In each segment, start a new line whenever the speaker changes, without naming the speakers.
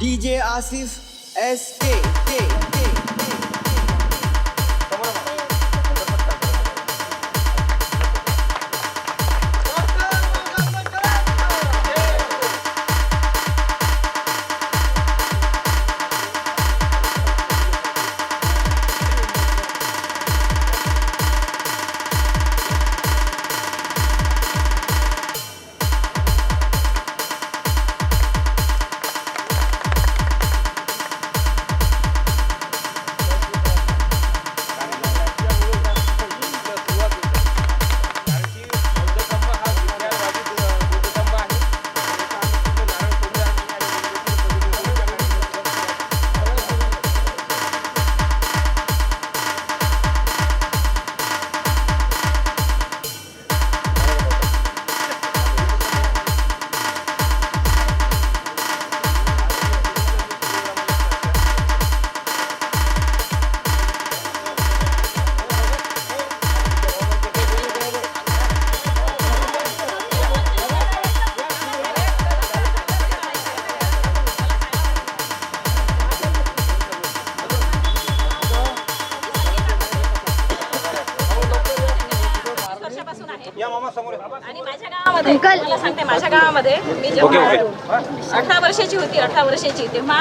DJ Asif SK.
K, K,
K. माझ्या गावामध्ये मला सांगते माझ्या गावामध्ये मी जेव्हा अठरा वर्षाची होती अठरा वर्षाची तेव्हा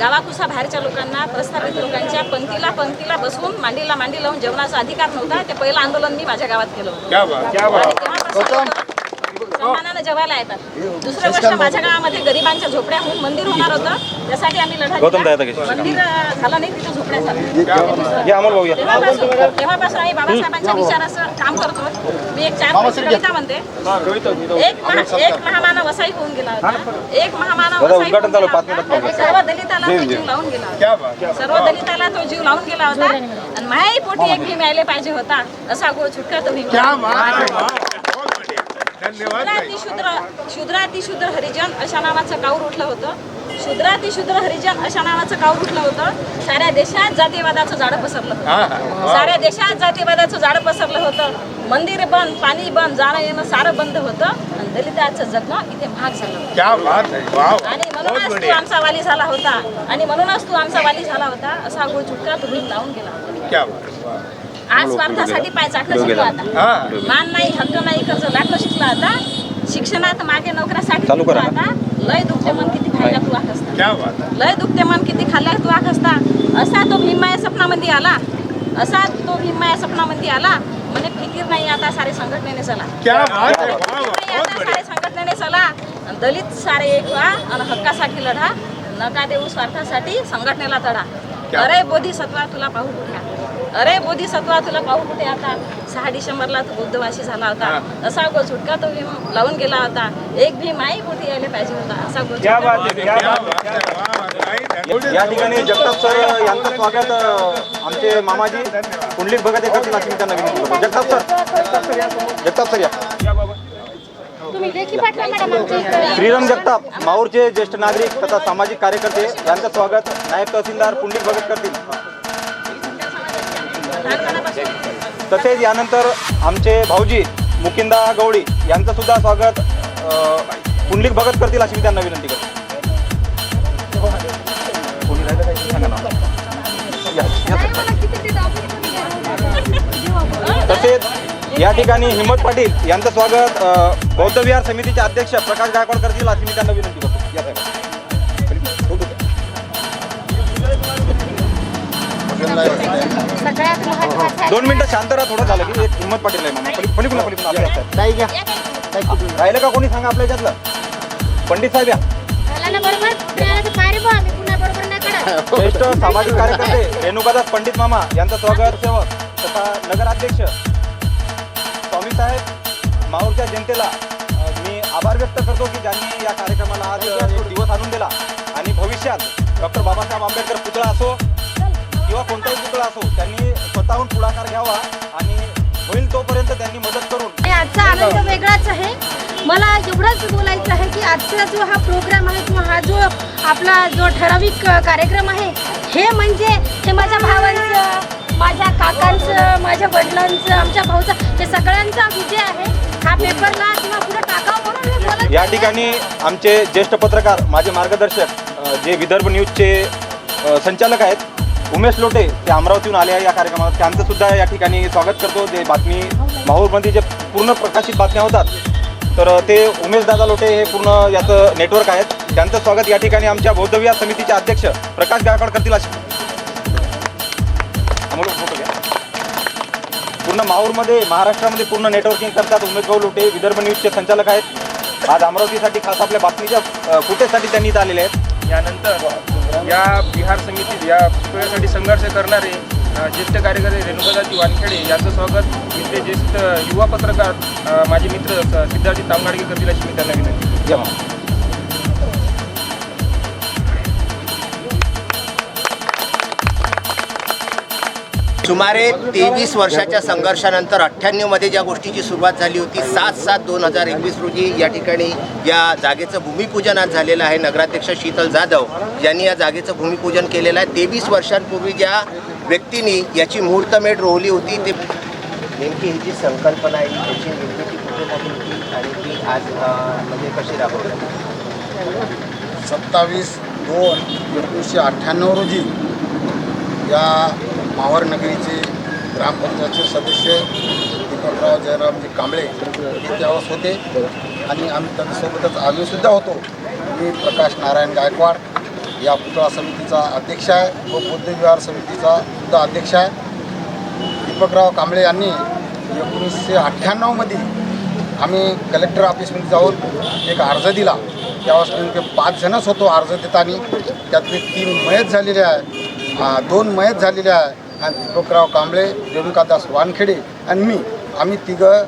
गावाकुसा बाहेरच्या लोकांना प्रस्थापित लोकांच्या पंक्तीला पंक्तीला बसून मांडीला मांडी लावून जेवणाचा अधिकार नव्हता. ते पहिलं आंदोलन मी माझ्या गावात केलं होतं. जेवायला येतात. दुसरी गोष्ट माझ्या गावामध्ये गरिबांच्या झोपड्या होऊन मंदिर होणार होतं. त्यासाठी आम्ही लढा? मंदिर झालं नाही तिथं झोपड्या झाल्या तेव्हापासून तेव्हापासून आम्ही बाबासाहेबांच्या विचाराचं काम करतो मी एक चार वर्ष कविता म्हणते. एक महा एक महामानव वसाई होऊन गेला होता. एक महामानव वसाई
उद्घाटन
होऊन
चालू,
गेला
पाच मिनिटात
होता. सर्व दलिताला तो जीव लावून गेला होता. सर्व दलिताला तो जीव लावून गेला होता. आणि माही पोटी एक भीम यायला पाहिजे होता. असा गो छुटका तो भीम शूद्रातिशूद्र शूद्रातिशूद्र हरिजन अशा नावाचं काऊर उठलं होतं. शूद्रातिशूद्र हरिजन अशा नावाचं काऊर उठलं होतं. साऱ्या देशात जातीवादाचं झाडं पसरलं होतं. साऱ्या देशात जातीवादाचं झाडं पसरलं होतं. मंदिर बंद पाणी बंद जाणं येणं सारं बंद होतं. आणि दलिताचं जगणं इथे महाग झालं
है
आणि म्हणूनच तू आमचा वाली झाला होता. आणि म्हणूनच तू आमचा वाली झाला होता. असा गुळ चुटका तुम्ही लावून गेला. आज स्वार्थासाठी पाय चाटणं शिकलो आता.
हा.
मान नाही हक्क नाही कर्ज लाटणं शिकला आता. शिक्षणात मागे नोकऱ्यासाठी
चालू करा
शिकला आता लय दुखते मन किती खायला तू आख असता
क्या बात है
लय दुखते मन किती खाल्ल्या तू आख असता असा तो भीमाया सपनामध्ये आला. असा तो भीमाया सपनामध्ये आला. म्हणे फिकीर नाही आता सारे संघटनेने चला.
क्या बात है वाह वाह
नाही
बहुत
आता सारे संघटनेने चला. आणि दलित सारे एक व्हा आणि हक्कासाठी लढा. नका देऊ स्वार्थासाठी संघटनेला तडा? अरे बोधिसत्वा तुला पाहू कुठे आता? अरे बोधिसत्वा तुला पाहू कुठे आता? सहा डिसेंबरला तू बुद्धवाशी झाला होता. असा गो छुटका तो भीम लावून गेला होता. एक भीम आई कुठे यायला पाहिजे होता. असा गो
है है
या ठिकाणी जगताप सर यांचं स्वागत आमचे मामाजी. कुंडलिक भगत हे त्यांना विनंती करतो. जगताप सर. जगताप सर या. श्रीराम जगताप माऊरचे ज्येष्ठ नागरिक तथा सामाजिक कार्यकर्ते यांचं स्वागत. नायब तहसीलदार पुंडलिक भगत करतील. तसेच यानंतर आमचे भाऊजी मुकिंदा गवळी यांचं सुद्धा स्वागत पुंडलिक भगत करतील अशी मी त्यांना विनंती करतो कोणी राहिलं सांगा ना. तसेच या ठिकाणी हिम्मत पाटील यांचं स्वागत बौद्ध विहार समितीचे अध्यक्ष प्रकाश गायकवाड करतील अशी मी त्यांना विनंती करतो
सगळ्यात महत्वाचं आहे
दोन मिनिटं शांत राहा थोडं झालं की एक हिम्मत पाटील आहे मामा पली पलीकडून पलीकडून आपल्या हातात. राहिलं का कोणी सांगा आपल्या याच्यातलं पंडित साहेब या.
झालं ना बरोबर? मिळालं तर पाय रे बुवा, आम्ही पुन्हा बरोबर नाही काढत
ज्येष्ठ सामाजिक कार्यकर्ते रेणुकादास पंडित मामा यांचं स्वागत सेवक तथा नगराध्यक्ष स्वामी साहेब माहूरच्या जनतेला अ, मी आभार व्यक्त करतो की ज्यांनी या कार्यक्रमाला आज अ, एक दिवस आणून दिला. आणि भविष्यात डॉक्टर बाबासाहेब आंबेडकर पुतळा असो किंवा कोणताही पुतळा असो त्यांनी स्वतःहून पुढाकार घ्यावा आणि होईल तोपर्यंत त्यांनी मदत करून
आजचा आनंद वेगळाच आहे मला एवढंच बोलायचं आहे की आजचा जो हा प्रोग्राम आहे किंवा हा जो आपला जो ठराविक कार्यक्रम आहे हे म्हणजे हे माझ्या भावांचं माझ्या काकांचं माझ्या वडिलांचं आमच्या भाऊचं हे सगळ्यांचा विजय आहे हा पेपरला किंवा पुढे टाकावं म्हणून
या. ठिकाणी आमचे ज्येष्ठ पत्रकार माझे मार्गदर्शक जे विदर्भ न्यूजचे संचालक आहेत उमेश लोटे ते अमरावतीहून आले आहे या कार्यक्रमात. त्यांचं सुद्धा या ठिकाणी स्वागत करतो. जे बातमी माहूरमध्ये जे पूर्ण प्रकाशित बातम्या होतात तर ते उमेश दादा लोटे हे पूर्ण याचं नेटवर्क आहेत. त्यांचं स्वागत या ठिकाणी आमच्या बौद्धविहार समितीचे अध्यक्ष प्रकाश गायकवाड करतील अशी. पूर्ण माहूरमध्ये महाराष्ट्रामध्ये पूर्ण नेटवर्किंग करतात उमेश भाऊ लोटे. विदर्भ न्यूजचे संचालक आहेत. आज अमरावतीसाठी खास आपल्या बातमीच्या अ, फुटेजसाठी त्यांनी इथं आलेले आहेत?
यानंतर या बिहार समितीत या पुतळ्यासाठी संघर्ष करणारे ज्येष्ठ कार्यकर्ते रेणुकादाजी वानखेडे यांचं स्वागत. इथले ज्येष्ठ युवा पत्रकार माझे मित्र सिद्धार्थी तामगाडगे करतील अशी मी त्यांना विनंती
सुमारे तेवीस वर्षाच्या संघर्षानंतर अठ्ठ्याण्णवमध्ये ज्या गोष्टीची सुरुवात झाली होती सात सात दोन हजार एकवीस रोजी या ठिकाणी या जागेचं भूमिपूजन आज झालेलं आहे. नगराध्यक्ष शीतल जाधव यांनी या जागेचं भूमिपूजन केलेलं आहे. तेवीस वर्षांपूर्वी ज्या व्यक्तींनी याची मुहूर्तमेढ रोवली होती ते नेमकी ही जी संकल्पना आहे त्याची निर्मिती कुठे झाली होती आणि ती आज म्हणजे कशी राबवली?
सत्तावीस दोन एकोणीसशे अठ्ठ्याण्णव रोजी या मावार नगरीचे ग्रामपंचायतचे सदस्य दीपकराव जयरामजी कांबळे हे त्यावेळेस होते. आणि आम्ही त्याच्यासोबतच आम्हीसुद्धा होतो. मी प्रकाश नारायण गायकवाड या पुतळा समितीचा अध्यक्ष आहे व बौद्ध विहार समितीचा सुद्धा अध्यक्ष आहे. दीपकराव कांबळे यांनी एकोणीसशे अठ्ठ्याण्णवमध्ये आम्ही कलेक्टर ऑफिसमध्ये जाऊन एक अर्ज दिला. त्यावेळेस नेमके पाच जणच होतो अर्ज देताना. त्यातले तीन मयत झालेले आहे. दोन मयत झालेले आहे. आणि दीपकराव कांबळे रेणुकादास वानखेडे आणि मी आम्ही तिघं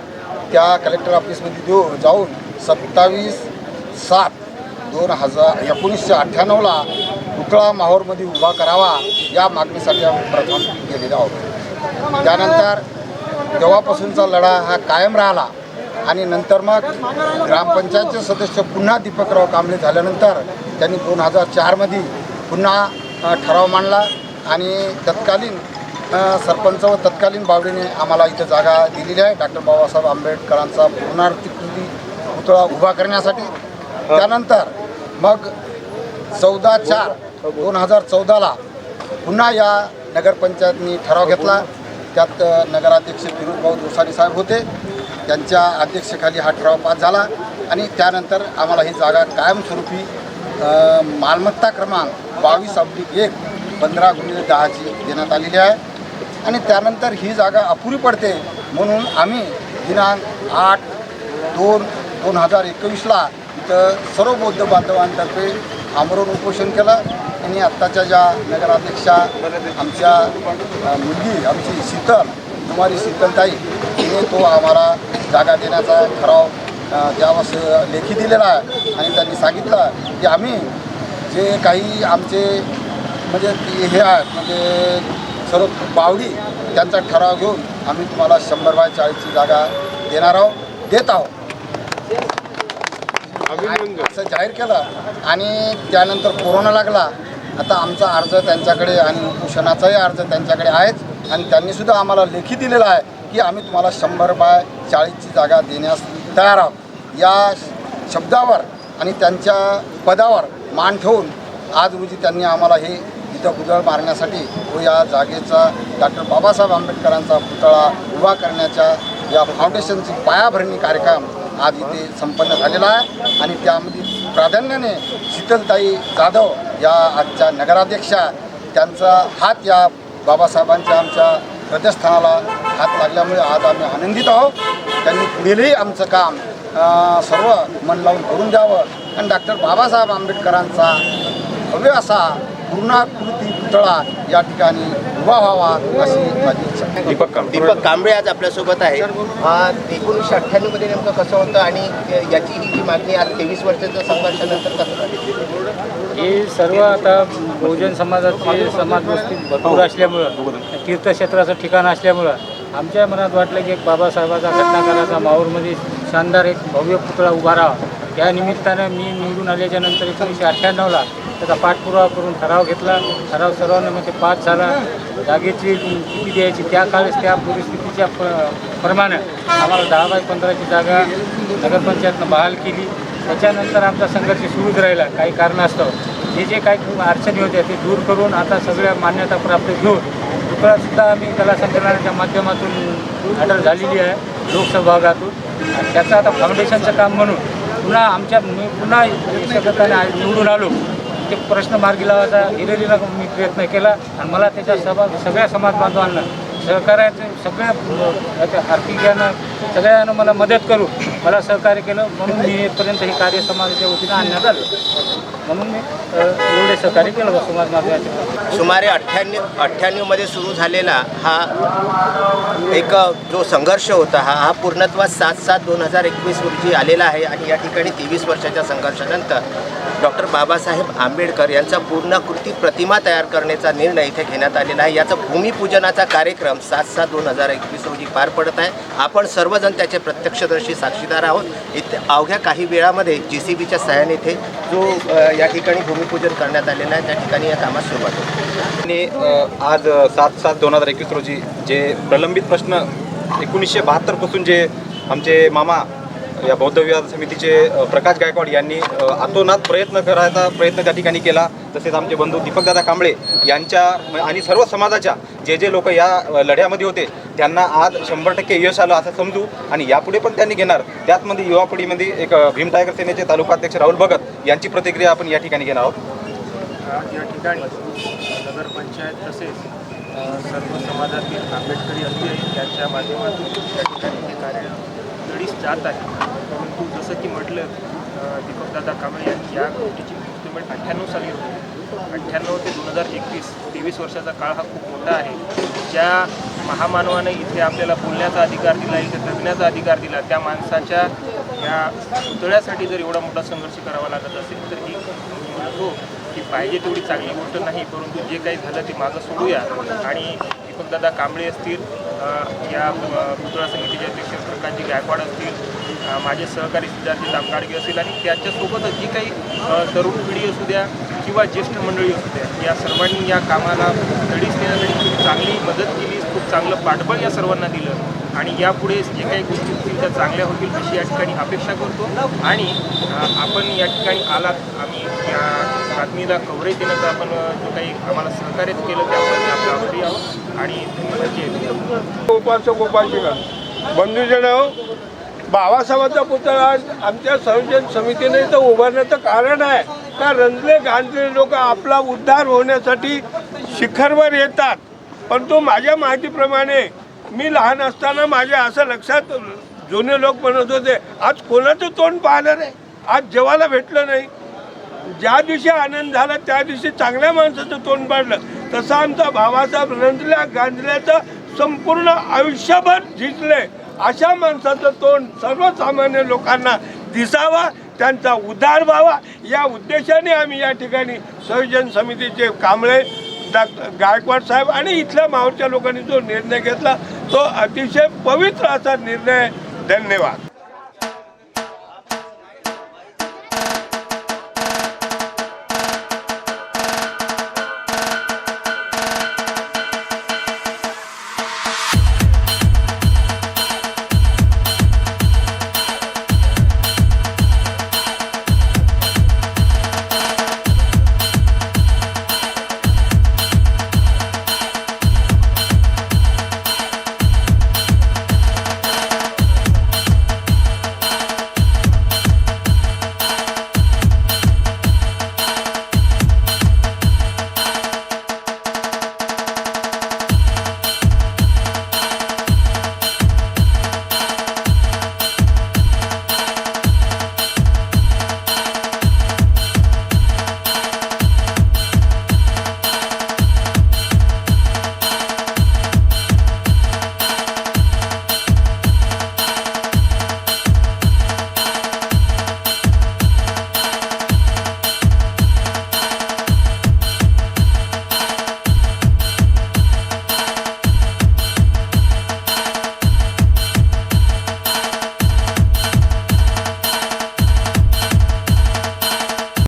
त्या कलेक्टर ऑफिसमध्ये देऊ जाऊन सत्तावीस सात दोन हजार एकोणीसशे अठ्ठ्याण्णवला पुतळा माहोरमध्ये उभा करावा या मागणीसाठी आम्ही प्रथम गेलेलो आहोत. त्यानंतर तेव्हापासूनचा लढा हा कायम राहिला आणि नंतर मग ग्रामपंचायतचे सदस्य पुन्हा दीपकराव कांबळे झाल्यानंतर त्यांनी दोन हजार चारमध्ये पुन्हा ठराव मांडला आणि तत्कालीन सरपंच व तत्कालीन बावडीने आम्हाला इथं जागा दिलेली आहे. डॉक्टर बाबासाहेब आंबेडकरांचा पूर्णार्थिकृती पुतळा उभा करण्यासाठी. त्यानंतर मग चौदा चार दोन हजार चौदाला पुन्हा या नगरपंचायतनी ठराव घेतला. त्यात नगराध्यक्ष फिरोजभाऊ दोसारी साहेब होते. त्यांच्या अध्यक्षतेखाली हा ठराव पास झाला आणि त्यानंतर आम्हाला ही जागा कायमस्वरूपी मालमत्ता क्रमांक बावीस अब्लिक एक पंधरा गुणिले दहाची देण्यात आलेली आहे. आणि त्यानंतर ही जागा अपुरी पडते म्हणून आम्ही दिनांक आठ दोन दोन हजार एकवीसला इथं सर्व बौद्ध बांधवांतर्फे आमरण उपोषण केलं आणि आत्ताच्या ज्या नगराध्यक्षा आमच्या मुलगी आमची शीतल कुमारी शीतलताई तिने तो आम्हाला जागा देण्याचा ठराव अ, त्यावेळेस लेखी दिलेला आहे आणि त्यांनी सांगितलं की आम्ही जे काही आमचे म्हणजे हे आहेत म्हणजे सर्व बावडी त्यांचा ठराव घेऊन आम्ही तुम्हाला शंभर बाय चाळीसची जागा देणार आहोत देत आहोत. असं जाहीर केलं आणि त्यानंतर कोरोना लागला आता आमचा अर्ज त्यांच्याकडे आणि उपोषणाचाही अर्ज त्यांच्याकडे आहेच आणि त्यांनीसुद्धा आम्हाला लेखी दिलेला आहे की आम्ही तुम्हाला शंभर बाय चाळीसची जागा देण्यास तयार आहोत. या शब्दावर आणि त्यांच्या पदावर मान ठेवून आज रोजी त्यांनी आम्हाला हे इथं पुतळा मारण्यासाठी तो या जागेचा डॉक्टर बाबासाहेब आंबेडकरांचा पुतळा उभा करण्याच्या या फाउंडेशनची पायाभरणी कार्यक्रम आज इथे संपन्न झालेला आहे. आणि त्यामध्ये प्राधान्याने शीतलताई जाधव या आजच्या नगराध्यक्षा त्यांचा हात या बाबासाहेबांच्या आमच्या हृदयस्थानाला हात लागल्यामुळे आज आम्ही आनंदित आहोत. त्यांनी पुढेही आमचं काम सर्व मन लावून करून द्यावं. आणि डॉक्टर बाबासाहेब आंबेडकरांचा भव्य असा पूर्णाकृती पुतळा या ठिकाणी उभा व्हावा अशी माझी इच्छा.
दीपक कांबळे.
दीपक कांबळे आज आपल्यासोबत आहे. हा एकोणीसशे अठ्ठ्याण्णवमध्ये नेमकं कसं होतं आणि याची ही जी मागणी आज तेवीस वर्षाच्या संघर्षानंतर कसं झाली?
हे सर्व आता बहुजन समाजाचे समाज वस्ती भरपूर असल्यामुळं तीर्थक्षेत्राचं ठिकाण असल्यामुळं आमच्या मनात वाटलं की एक बाबासाहेबाचा घटनाकाराचा माहूरमध्ये शानदार एक भव्य पुतळा उभा राहावा. या निमित्तानं मी निवडून आल्याच्यानंतर एकोणीसशे अठ्ठ्याण्णवला त्याचा पाठपुरावा करून ठराव घेतला. ठराव सर्वांना मग ते पास झाला. जागेची किती द्यायची त्या काळेस त्या परिस्थितीच्या प्रमाणे आम्हाला दहा बाय पंधराची जागा नगरपंचायतनं बहाल केली. त्याच्यानंतर आमचा संघर्ष सुरूच राहिला. काही कारणास्तव. हे जे काही अडचणी होत्या ते दूर करून आता सगळ्या मान्यता प्राप्त घेऊन पुतळासुद्धा आम्ही कला संकलनाच्या माध्यमातून ऑर्डर झालेली आहे लोकसहभागातून आणि त्याचं आता फाउंडेशनचं काम म्हणून पुन्हा आमच्या पुन्हा निवडून आलो. ते प्रश्न मार्गी लावायचा हिरेरीला मी प्रयत्न केला आणि मला त्याच्या सभा सगळ्या समाज बांधवांना सहकार्याचे सगळ्या आर्थिक यानं सगळ्यांना मला मदत करून मला सहकार्य केलं. म्हणून मी येथपर्यंत हे कार्य समाजाच्या वतीनं आणण्यात आलं. म्हणून मी एवढे सहकार्य केलं बा समाज
सुमारे अठ्ठ्याण्णव अठ्ठ्याण्णवमध्ये सुरू झालेला हा एक जो संघर्ष होता हा हा पूर्णत्वास सात सात दोन हजार एकवीस रोजी आलेला आहे आणि या ठिकाणी तेवीस वर्षाच्या संघर्षानंतर डॉक्टर बाबासाहेब आंबेडकर यांचा पूर्णाकृती प्रतिमा तयार करण्याचा निर्णय इथे घेण्यात आलेला आहे. याचा भूमिपूजनाचा कार्यक्रम सात सात दोन हजार एकवीस रोजी पार पडत आहे. आपण सर्वजण त्याचे प्रत्यक्षदर्शी साक्षीदार आहोत. इथे अवघ्या काही वेळामध्ये जे सी बीच्या सहाय्याने इथे जो या ठिकाणी भूमिपूजन करण्यात आलेलं आहे. त्या ठिकाणी या कामास सुरुवात होते.
आणि आज सात सात दोन हजार एकवीस रोजी जे प्रलंबित प्रश्न एकोणीसशे बहात्तरपासून जे आमचे मामा या बौद्ध विहार समितीचे प्रकाश गायकवाड यांनी आतोनात प्रयत्न करायचा प्रयत्न त्या ठिकाणी केला. तसेच आमचे बंधू दीपकदादा कांबळे यांच्या म- आणि सर्व समाजाच्या जे जे लोक या लढ्यामध्ये होते त्यांना आज शंभर टक्के यश आलं असं समजू आणि यापुढे पण त्यांनी घेणार. त्याचमध्ये युवा पिढीमध्ये एक भीम टायगर सेनेचे तालुका अध्यक्ष राहुल भगत यांची प्रतिक्रिया आपण या ठिकाणी घेणार आहोत.
या ठिकाणी नगरपंचायत तसेच सर्व समाजातील आंबेडकरी अनुयायी त्यांच्या माध्यमातून या ठिकाणी हे कार्य लढीस जात आहे. परंतु जसं की म्हटलं दीपकदादा कांबळे यांनी या गोष्टीची मुहूर्तमेढ म्हणजे अठ्ठ्याण्णव साली होती. अठ्ठ्याण्णव ते दोन हजार एकवीस तेवीस वर्षाचा काळ हा खूप मोठा आहे. ज्या महामानवाने इथे आपल्याला बोलण्याचा अधिकार दिला इथे जगण्याचा अधिकार दिला त्या माणसाच्या या पुतळ्यासाठी जर एवढा मोठा संघर्ष करावा लागत असेल तर ही मी म्हणतो की पाहिजे तेवढी चांगली गोष्ट नाही. परंतु जे काही झालं ते मागं सोडूया. आणि दीपकदादा कांबळे असतील या पुतळा समितीचे अध्यक्ष प्रकाशजी गायकवाड असतील माझे सहकारी सिद्धार्थी तामगाडगे असतील आणि त्याच्यासोबतच जी काही तरुण पिढी असू द्या किंवा ज्येष्ठ मंडळी असू द्या या सर्वांनी या कामाला धडीस देण्यासाठी खूप चांगली मदत केली. खूप चांगलं पाठबळ या सर्वांना दिलं. आणि यापुढे जे काही गोष्टी होतील त्या चांगल्या होतील अशी या ठिकाणी अपेक्षा करतो. आणि आपण या ठिकाणी आलात आम्ही या बातमीला कव्हरेज देण्याचं आपण जो काही आम्हाला सहकार्य केलं त्यामुळे मी आपलं आभारी आहोत. आणि धन्यवाद. जय
उपासक उपासिका बंधूजन हो, बाबासाहेबांचा पुतळा आमच्या संयोजन समितीने इथं उभारण्याचं कारण आहे. का रंजले गांधी लोक आपला उद्धार होण्यासाठी शिखरवर येतात? परंतु माझ्या माहितीप्रमाणे मी लहान असताना माझ्या असं लक्षात जुने लोक म्हणत होते आज कोणाचं तोंड पाहिलं नाही आज जेवायला भेटलं नाही. ज्या दिवशी आनंद झाला त्या दिवशी चांगल्या माणसाचं तोंड पाडलं. तसं आमचा भावासाहेब रंजल्या गांजल्याचं संपूर्ण आयुष्यभर झिजले अशा माणसाचं तोंड सर्वसामान्य लोकांना दिसावा त्यांचा उद्धार व्हावा या उद्देशाने आम्ही या ठिकाणी संयोजन समितीचे कांबळे डॉ गायकवाड साहेब आणि इथल्या मावळच्या लोकांनी जो निर्णय घेतला तो अतिशय पवित्र असा निर्णय. धन्यवाद.